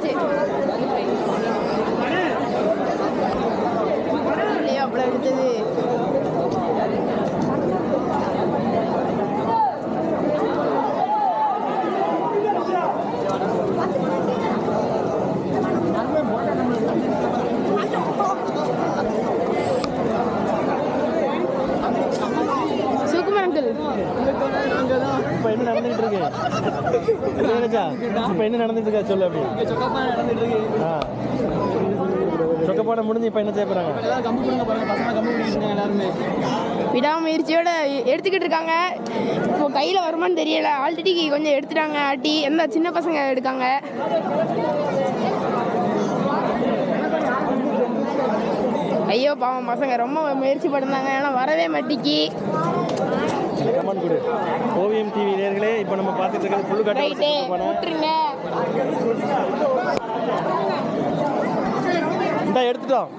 解决。இப்போ என்ன நடந்துகிட்டு இருக்கு? இப்போ என்ன நடந்துட்டு இருக்கா? சொல்லு அப்படி. ஆ. சொக்கப்பாடம் முடிஞ்சு இப்போ என்ன செய்ய போகிறாங்க விடாமுயற்சியோட எடுத்துக்கிட்டு இருக்காங்க. இப்போ கையில் வருமான்னு தெரியல. ஆல்ரெடி கொஞ்சம் எடுத்துட்டாங்க ஆட்டி. எந்த சின்ன பசங்க எடுக்காங்க? ஐயோ பாவம் பசங்க. ரொம்ப முயற்சி பண்ணாங்க ஆனால் வரவே மாட்டிக்கு கமெண்ட் கொடு. ஓவியம் டிவி நேர்களே இப்போ நம்ம பார்த்துட்டு இருக்கிறது புல்லு காட்டு எடுத்துட்டோம்.